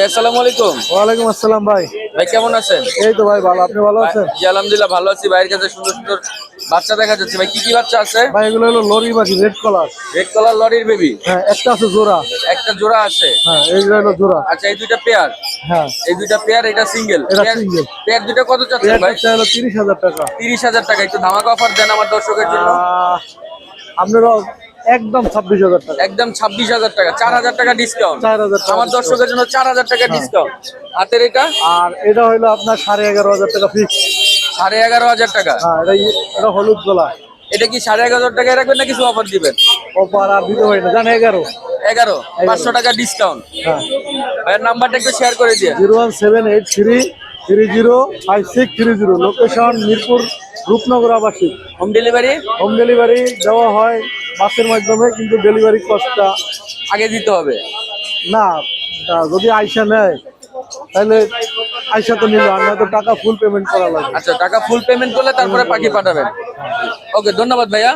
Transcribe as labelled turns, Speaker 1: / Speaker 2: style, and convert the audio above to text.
Speaker 1: ভাই আসসালামু আলাইকুম।
Speaker 2: ওয়ালাইকুম আসসালাম ভাই।
Speaker 1: ভাই কেমন আছেন?
Speaker 2: এই তো ভাই ভালো। আপনি ভালো আছেন?
Speaker 1: জি আলহামদুলিল্লাহ ভালো আছি। ভাইয়ের কাছে সুন্দর সুন্দর বাচ্চা দেখা যাচ্ছে। ভাই কি কি বাচ্চা আছে?
Speaker 2: ভাই এগুলো হলো লরি বাজি রেড কালার
Speaker 1: রেড কালার লরির বেবি
Speaker 2: হ্যাঁ একটা আছে জোড়া।
Speaker 1: একটা জোড়া আছে?
Speaker 2: হ্যাঁ এইগুলো হলো জোড়া।
Speaker 1: আচ্ছা এই দুইটা পেয়ার
Speaker 2: হ্যাঁ।
Speaker 1: এই দুইটা পেয়ার এটা সিঙ্গেল
Speaker 2: এটা।
Speaker 1: পেয়ার দুইটা কত চাচ্ছেন ভাই?
Speaker 2: একটা হলো তিরিশ হাজার টাকা।
Speaker 1: তিরিশ হাজার টাকা। একটু ধামাকা অফার দেন আমার দর্শকের জন্য।
Speaker 2: আপনারা একদম ছাব্বিশ হাজার টাকা।
Speaker 1: একদম ছাব্বিশ হাজার টাকা চার হাজার টাকা ডিসকাউন্ট
Speaker 2: চার হাজার
Speaker 1: আমার দর্শকের জন্য চার হাজার টাকা ডিসকাউন্ট হাতের এটা?
Speaker 2: আর এটা হলো আপনার সাড়ে এগারো হাজার টাকা ফিক্স
Speaker 1: সাড়ে এগারো হাজার টাকা।
Speaker 2: হ্যাঁ এটা এটা হলুদ গোলা।
Speaker 1: এটা কি সাড়ে এগারো হাজার টাকায় রাখবেন না কিছু অফার দিবেন?
Speaker 2: অপার আর দিতে হয় না জান এগারো।
Speaker 1: এগারো পাঁচশো টাকা ডিসকাউন্ট
Speaker 2: হ্যাঁ।
Speaker 1: ভাইয়ের নাম্বারটা একটু শেয়ার করে দিয়ে
Speaker 2: zero one seven eight three three zero five six three zero. Location Mirpur Rupnagar আবাসিক।
Speaker 1: হোম ডেলিভারি
Speaker 2: হোম ডেলিভারি দেওয়া হয় বাসের মাধ্যমে কিন্তু ডেলিভারি কস্টটা
Speaker 1: আগে দিতে হবে।
Speaker 2: না যদি আইসা নেয় তাহলে আইসা তো নিল আর নয়তো টাকা ফুল পেমেন্ট করা লাগবে।
Speaker 1: আচ্ছা টাকা ফুল পেমেন্ট করলে তারপরে পাখি পাঠাবেন। ওকে ধন্যবাদ ভাইয়া।